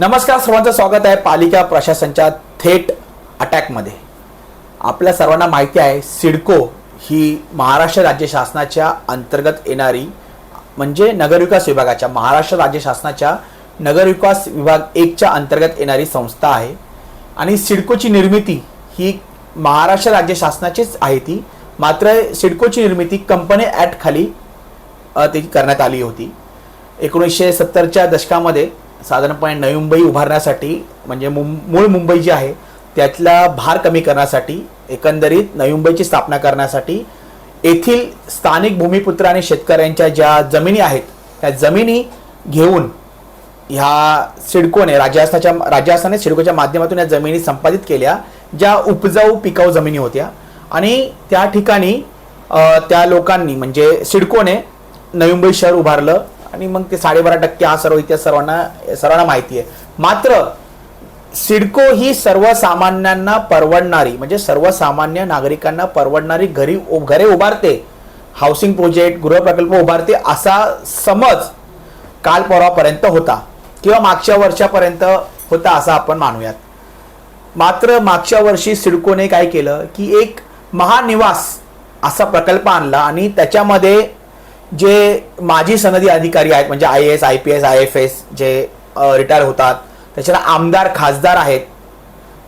नमस्कार सर्वांचं स्वागत आहे पालिका प्रशासनच्या थेट अटॅकमध्ये आपल्या सर्वांना माहिती आहे सिडको ही महाराष्ट्र राज्य शासनाच्या अंतर्गत येणारी म्हणजे नगरविकास विभागाच्या महाराष्ट्र राज्य शासनाच्या नगरविकास विभाग एकच्या अंतर्गत येणारी संस्था आहे. आणि सिडकोची निर्मिती ही महाराष्ट्र राज्य शासनाचीच आहे ती. मात्र सिडकोची निर्मिती कंपनी ॲक्ट खाली ती करण्यात आली होती. एकोणीसशे सत्तरच्या दशकामध्ये साधारणपणे नवी मुंबई उभारण्यासाठी म्हणजे मुं मूळ मुंबई जी आहे त्यातला भार कमी करण्यासाठी एकंदरीत नवी मुंबईची स्थापना करण्यासाठी येथील स्थानिक भूमिपुत्र आणि शेतकऱ्यांच्या ज्या जमिनी आहेत त्या जमिनी घेऊन ह्या सिडकोने राजस्थानच्या राजस्थानने सिडकोच्या माध्यमातून या जमिनी संपादित केल्या ज्या उपजाऊ पिकाऊ जमिनी होत्या. आणि त्या ठिकाणी त्या लोकांनी म्हणजे सिडकोने नवी मुंबई शहर उभारलं आणि मग ते साडेबारा टक्के हा सर्व इतिहास सर्वांना सर्वांना माहिती आहे. मात्र सिडको ही सर्वसामान्यांना परवडणारी म्हणजे सर्वसामान्य नागरिकांना परवडणारी घरी घरे उभारते. हाऊसिंग प्रोजेक्ट गृहप्रकल्प उभारते असा समज काल परवापर्यंत होता किंवा मागच्या वर्षापर्यंत होता असं आपण मानूयात. मात्र मागच्या वर्षी सिडकोने काय केलं की एक महानिवास असा प्रकल्प आणला आणि त्याच्यामध्ये जे माजी सनदी अधिकारी आहेत म्हणजे I S I P S I F S जे रिटायर होतात त्याच्याला आमदार खासदार आहेत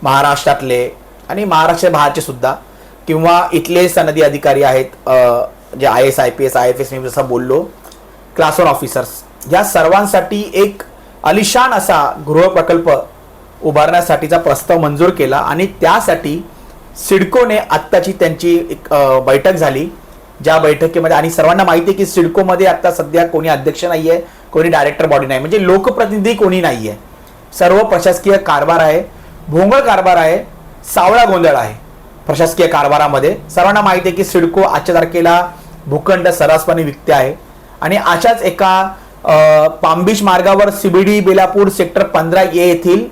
महाराष्ट्रातले आणि महाराष्ट्र बाहेरचे सुद्धा किंवा इथले सनदी अधिकारी आहेत जे I S I P S I F S मी जसं बोललो क्लास वन ऑफिसर्स या सर्वांसाठी एक अलिशान असा गृहप्रकल्प उभारण्यासाठीचा प्रस्ताव मंजूर केला आणि त्यासाठी सिडकोने आत्ताची त्यांची एक बैठक झाली. ज्या बैठकीमध्ये आणि सर्वांना माहिती आहे की सिडकोमध्ये आता सध्या कोणी अध्यक्ष नाही आहे कोणी डायरेक्टर बॉडी नाही. म्हणजे लोकप्रतिनिधी कोणी नाही आहे सर्व प्रशासकीय कारभार आहे भोंगळ कारभार आहे सावळा गोंधळ आहे प्रशासकीय कारभारामध्ये. सर्वांना माहिती आहे की सिडको आजच्या तारखेला भूखंड सर्रासपणे विकते आहे. आणि अशाच एका पांबिश मार्गावर सीबीडी बेलापूर सेक्टर पंधरा ए येथील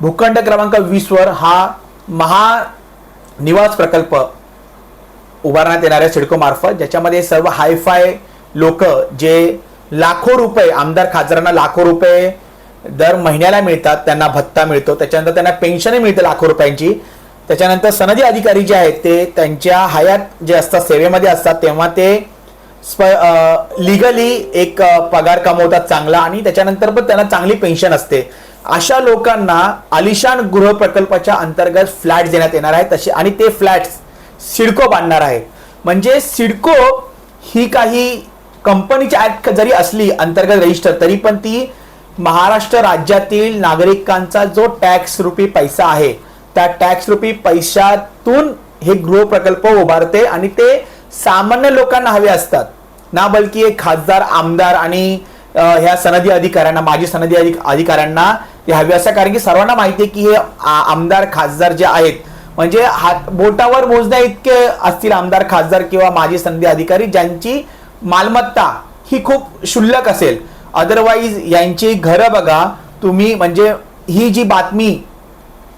भूखंड क्रमांक वीसवर हा महा निवास प्रकल्प उभारण्यात येणाऱ्या आहे सिडकोमार्फत ज्याच्यामध्ये सर्व हायफाय लोक जे लाखो रुपये आमदार खासदारांना लाखो रुपये दर महिन्याला मिळतात त्यांना भत्ता मिळतो. त्याच्यानंतर त्यांना पेन्शनही मिळते लाखो रुपयांची. त्याच्यानंतर सनदी अधिकारी जे आहेत ते त्यांच्या हयात जे असतात सेवेमध्ये असतात तेव्हा ते स्प लिगली एक पगार कमवतात चांगला आणि त्याच्यानंतर पण त्यांना चांगली पेन्शन असते. अशा लोकांना आलिशान गृह प्रकल्पाच्या अंतर्गत फ्लॅट देण्यात येणार आहे तसे आणि ते फ्लॅट्स सिडको बांधणार आहे. म्हणजे सिडको ही काही कंपनीची ऍक्ट जरी असली अंतर्गत रजिस्टर तरी पण ती महाराष्ट्र राज्यातील नागरिकांचा जो टॅक्स रुपी पैसा आहे त्या टॅक्स रुपी पैशातून हे गृह प्रकल्प उभारते आणि ते सामान्य लोकांना हवे असतात. ना बल्कि एक खासदार आमदार आणि ह्या सनदी अधिकाऱ्यांना माजी सनदी अधिकाऱ्यांना ते हवे असतात. कारण की सर्वांना माहिती आहे की हे आमदार खासदार जे आहेत म्हणजे हात बोटावर मोजण्या इतके असतील आमदार खासदार किंवा माजी संधी अधिकारी ज्यांची मालमत्ता ही खूप क्षुल्लक असेल. अदरवाईज यांची घरं बघा तुम्ही म्हणजे ही जी बातमी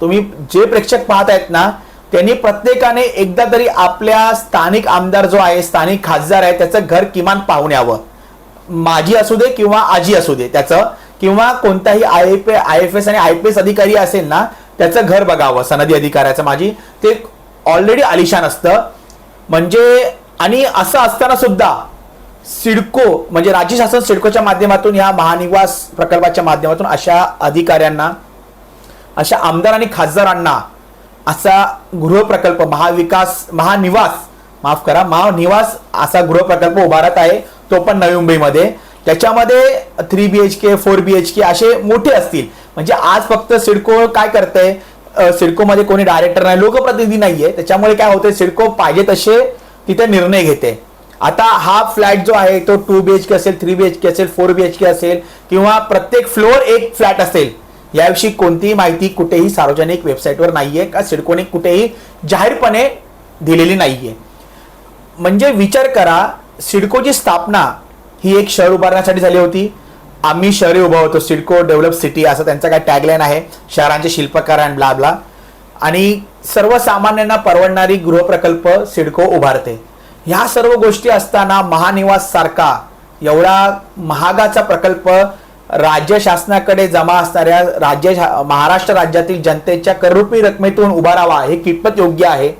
तुम्ही जे प्रेक्षक पाहत आहेत ना त्यांनी प्रत्येकाने एकदा तरी आपल्या स्थानिक आमदार जो आहे स्थानिक खासदार आहे त्याचं घर किमान पाहून यावं. माझी असू दे किंवा आजी असू दे त्याचं किंवा कोणताही I F I F S आणि आय पी एस अधिकारी असेल ना त्याचं घर बघावं सनदी अधिकाऱ्याचं. माझी ते ऑलरेडी आलिशान असतं. म्हणजे आणि असं असताना सुद्धा सिडको म्हणजे राज्य शासन सिडकोच्या माध्यमातून या महानिवास प्रकल्पाच्या माध्यमातून अशा अधिकाऱ्यांना अशा आमदार आणि खासदारांना असा गृहप्रकल्प महाविकास महानिवास माफ करा महानिवास असा गृहप्रकल्प उभारत आहे. तो पण नवी मुंबईमध्ये. त्याच्यामध्ये three B H K four B H K असे मोठे असतील. म्हणजे आज फक्त सिडको काय करतंय सिडकोमध्ये कोणी डायरेक्टर नाही लोकप्रतिनिधी नाहीये. त्याच्यामुळे काय होतंय सिडको पाहिजे तसे तिथे निर्णय घेते. आता हा फ्लॅट जो आहे तो टू बी एच के असेल थ्री बी एच के असेल फोर बी एच के असेल किंवा प्रत्येक फ्लोअर एक फ्लॅट असेल याविषयी कोणतीही माहिती कुठेही सार्वजनिक वेबसाईटवर नाहीये का? सिडकोने कुठेही जाहीरपणे दिलेली नाहीये. म्हणजे विचार करा सिडकोची स्थापना ही एक शहर उभारण्यासाठी झाली होती. आम्ही शहरे होतो. सिडको डेव्हलप सिटी असं त्यांचा काय टॅगलाईन आहे. शहरांचे शिल्पकार आणि ब्लाबला आणि सर्वसामान्यांना परवडणारी गृहप्रकल्प सिडको उभारते. ह्या सर्व गोष्टी असताना महानिवास सारखा एवढा महागाचा प्रकल्प राज्य शासनाकडे जमा असणाऱ्या राज्य शा- महाराष्ट्र राज्यातील जनतेच्या कररूपी रकमेतून उभारावा हे कितपत योग्य आहे?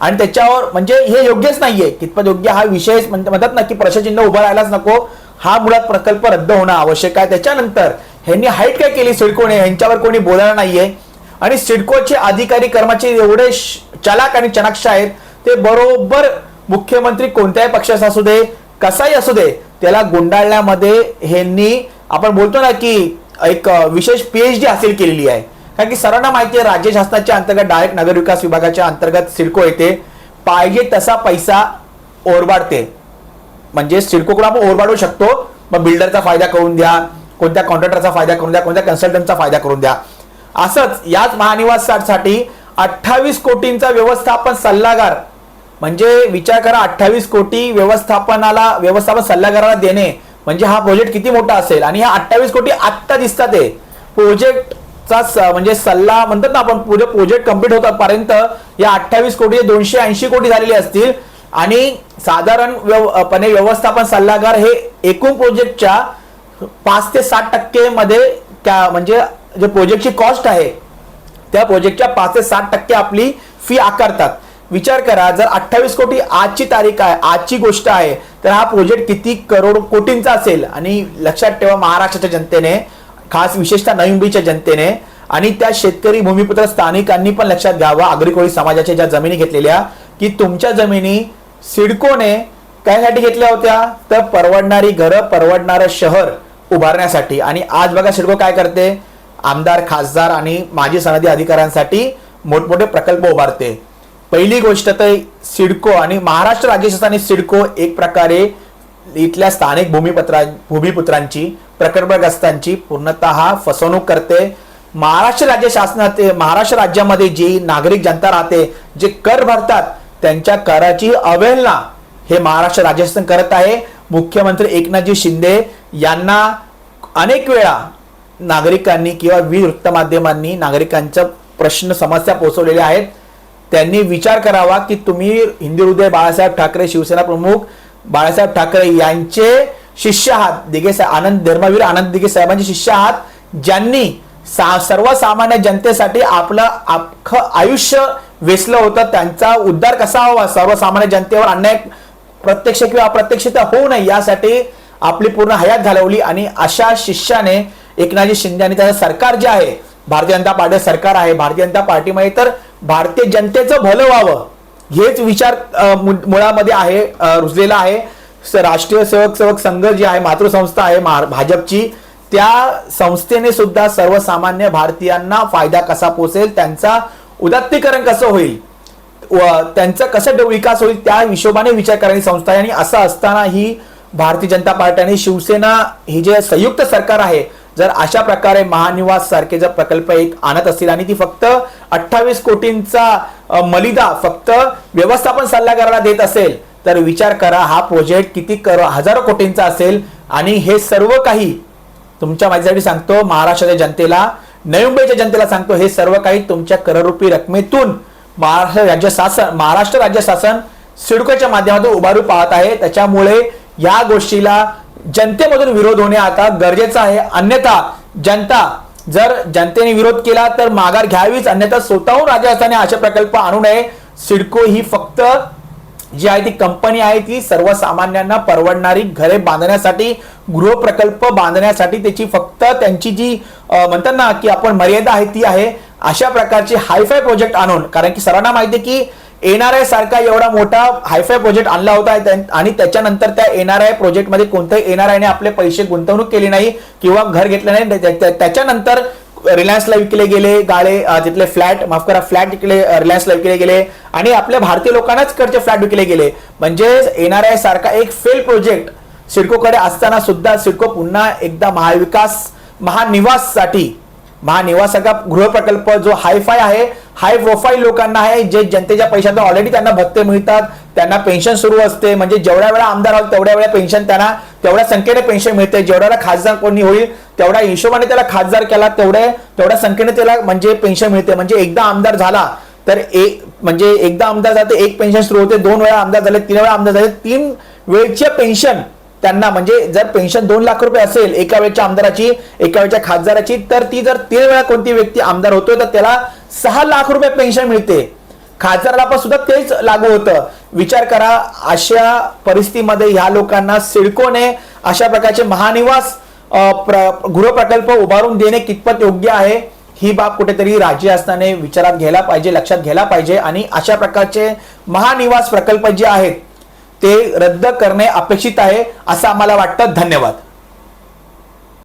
आणि त्याच्यावर म्हणजे हे योग्यच नाहीये. कितपत योग्य हा विषय म्हणजे म्हणतात ना की प्रश्नचिन्ह उभं राहायलाच नको. हा मुळात प्रकल्प रद्द होणं आवश्यक आहे. त्याच्यानंतर ह्यांनी हाईट काय केली? सिडकोने. यांच्यावर कोणी बोलणार नाहीये. आणि सिडकोचे अधिकारी कर्मचारी एवढे श- चलाक आणि चणाक्ष आहेत. ते बरोबर मुख्यमंत्री कोणत्याही पक्षाचा असू दे कसाही असू दे त्याला गुंडाळण्यामध्ये ह्यांनी आपण बोलतो ना की एक विशेष पीएचडी हासिल केलेली आहे. कारण की सर्वांना माहिती आहे राज्य शासनाच्या अंतर्गत डायरेक्ट नगर विकास विभागाच्या अंतर्गत सिडको येते पाहिजे तसा पैसा ओरबाडते. म्हणजे सिडकोकडून आपण ओरबाडू शकतो मग बिल्डरचा फायदा करून द्या कोणत्या कॉन्ट्रॅक्टरचा फायदा करून द्या कोणत्या कन्सल्टंटचा फायदा करून द्या. असंच याच महानिवाससाठी अठ्ठावीस कोटींचा व्यवस्थापन सल्लागार म्हणजे विचार करा अठ्ठावीस कोटी व्यवस्थापनाला व्यवस्थापन सल्लागाराला देणे म्हणजे हा प्रोजेक्ट किती मोठा असेल? आणि ह्या अठ्ठावीस कोटी आत्ता दिसतात ते प्रोजेक्टचा स- म्हणजे सल्ला म्हणतात ना आपण प्रोजेक्ट कंप्लीट होतापर्यंत या अठ्ठावीस कोटी दोनशे ऐंशी कोटी झालेले असतील. आणि साधारण पणे व्यवस्थापन सल्लागार हे एकूण प्रोजेक्टच्या पाच ते सात टक्के मध्ये त्या म्हणजे जे प्रोजेक्टची कॉस्ट आहे त्या प्रोजेक्टच्या पाच ते सात टक्के आपली फी आकारतात. विचार करा जर अठ्ठावीस कोटी आजची तारीख आहे आजची गोष्ट आहे तर हा प्रोजेक्ट किती करोड कोटींचा असेल? आणि लक्षात ठेवा महाराष्ट्राच्या जनतेने खास विशेषतः नवी मुंबईच्या जनतेने आणि त्या शेतकरी भूमिपुत्र स्थानिकांनी पण लक्षात घ्यावं. आगरी कोळी समाजाच्या ज्या जमिनी घेतलेल्या की तुमच्या जमिनी सिडकोने कायसाठी घेतल्या होत्या? तर परवडणारी घरं परवडणारं शहर उभारण्यासाठी. आणि आज बघा सिडको काय करते? आमदार खासदार आणि माजी सनदी अधिकाऱ्यांसाठी मोठमोठे प्रकल्प उभारते. पहिली गोष्ट तर सिडको आणि महाराष्ट्र राज्य शासनाने सिडको एक प्रकारे इथल्या स्थानिक भूमिपत्रा भूमिपुत्रांची प्रकल्पग्रस्तांची पूर्णतः फसवणूक करते. महाराष्ट्र राज्य शासनात महाराष्ट्र राज्यामध्ये जी नागरिक जनता राहते जे कर भरतात त्यांच्या कराची अवहेलना हे महाराष्ट्र राज्य शासन करत आहे. मुख्यमंत्री एकनाथजी शिंदे यांना अनेक वेळा नागरिकांनी किंवा विविध वृत्तमाध्यमांनी नागरिकांच्या प्रश्न समस्या पोहोचवलेल्या आहेत. त्यांनी विचार करावा की तुम्ही हिंदी हृदय बाळासाहेब ठाकरे शिवसेना प्रमुख बाळासाहेब ठाकरे यांचे शिष्य आहात. दिघे आनंद धर्मवीर आनंद दिघे साहेबांचे शिष्य आहात. ज्यांनी सा सर्वसामान्य जनतेसाठी आपलं अख्खं आयुष्य वेचलं होतं. त्यांचा उद्धार कसा हवा? सर्वसामान्य जनतेवर अन्याय प्रत्यक्ष किंवा अप्रत्यक्षता होऊ नये यासाठी आपली पूर्ण हयात घालवली आणि अशा शिष्याने एकनाथजी शिंदे आणि त्याचं सरकार जे आहे भारतीय जनता पार्टी सरकार आहे भारतीय जनता पार्टीमध्ये तर भारतीय जनतेचं भलं व्हावं हेच विचार मु- मुळामध्ये आहे रुजलेला आहे. राष्ट्रीय सेवक सेवक संघ जी आहे मातृसंस्था आहे महा- भाजपची त्या संस्थेने सुद्धा सर्वसामान्य भारतीयांना फायदा कसा पोचेल त्यांचा उदात्तीकरण कसं होईल व त्यांचा कसं विकास होईल त्या हिशोबाने विचार करणारी संस्था आहे. आणि असं असताना ही भारतीय जनता पार्टी आणि शिवसेना हे जे संयुक्त सरकार आहे जर अशा प्रकारे महानिवास सारखे जर प्रकल्प एक आणत असतील आणि ती फक्त अठ्ठावीस कोटींचा मलिदा फक्त व्यवस्थापन सल्लागाराला देत असेल तर विचार करा हा प्रोजेक्ट किती करो हजारो कोटींचा असेल आणि हे सर्व काही तुमच्या माझ्यासाठी सांगतो महाराष्ट्राच्या जनतेला नवी मुंबईच्या जनतेला सांगतो हे सर्व काही तुमच्या कररूपी रकमेतून महाराष्ट्र राज्य शासन महाराष्ट्र राज्य शासन सिडकोच्या माध्यमातून उभारू पाहत आहे. त्याच्यामुळे या गोष्टीला जनतेमधून विरोध होणे आता गरजेचं आहे. अन्यथा जनता जर जनतेने विरोध केला तर माघार घ्यावीच. अन्यथा स्वतःहून राजस्थाने असे प्रकल्प आणू नये. सिडको ही फक्त जी आहे ती कंपनी आहे ती सर्वसामान्यांना परवडणारी घरे बांधण्यासाठी गृहप्रकल्प बांधण्यासाठी त्याची फक्त त्यांची जी म्हणतात ना की आपण मर्यादा आहे ती आहे अशा प्रकारचे हायफाय प्रोजेक्ट आणून कारण की सर्वांना माहिती आहे की एनआरआय सारखा एवढा मोठा हायफाय प्रोजेक्ट आणला होता आणि त्याच्यानंतर त्या एनआरआय प्रोजेक्टमध्ये कोणत्याही एनआरआयने आपले पैसे गुंतवणूक केली नाही किंवा घर घेतलं नाही त्याच्यानंतर रिलायन्सला विकले गेले गाळे तिथले फ्लॅट माफ करा फ्लॅट विकले रिलायन्सला विकले गेले आणि आपल्या भारतीय लोकांनाच कडचे फ्लॅट विकले गेले. म्हणजे एनआरआय सारखा एक फेल प्रोजेक्ट सिडकोकडे असताना सुद्धा सिडको पुन्हा एकदा महाविकास महानिवाससाठी महानिवासाचा गृहप्रकल्प जो हायफाय आहे हाय प्रोफाईल लोकांना आहे जे जनतेच्या पैशातून ऑलरेडी त्यांना भत्ते मिळतात त्यांना पेन्शन सुरू असते. म्हणजे जेवढ्या वेळा आमदार होईल तेवढ्या वेळा पेन्शन त्यांना तेवढ्या संख्येने पेन्शन मिळते. जेवढ्या वेळा खासदार कोणी होईल तेवढ्या हिशोबाने त्याला खासदार केला तेवढे तेवढ्या संख्येने त्याला म्हणजे पेन्शन मिळते. म्हणजे एकदा आमदार झाला तर एक म्हणजे एकदा आमदार झाले तर एक पेन्शन सुरू होते. दोन वेळा आमदार झाले तीन वेळा आमदार झाले तीन वेळच्या पेन्शन त्यांना म्हणजे जर पेन्शन दोन लाख रुपये असेल एका वेळच्या आमदाराची एका वेळच्या खासदाराची तर ती जर तीन वेळा कोणती व्यक्ती आमदार होतोय तर त्याला सहा लाख रुपये पेन्शन मिळते. खासदाराला पण सुद्धा तेच लागू होतं. विचार करा अशा परिस्थितीमध्ये ह्या लोकांना सिडकोने अशा प्रकारचे महानिवास प्र- गृहप्रकल्प उभारून देणे कितपत योग्य आहे ही बाब कुठेतरी राज्य असताना विचारात घ्यायला पाहिजे लक्षात घ्यायला पाहिजे आणि अशा प्रकारचे महानिवास प्रकल्प जे आहेत ते रद्द करणे अपेक्षित आहे असं आम्हाला वाटतं. धन्यवाद.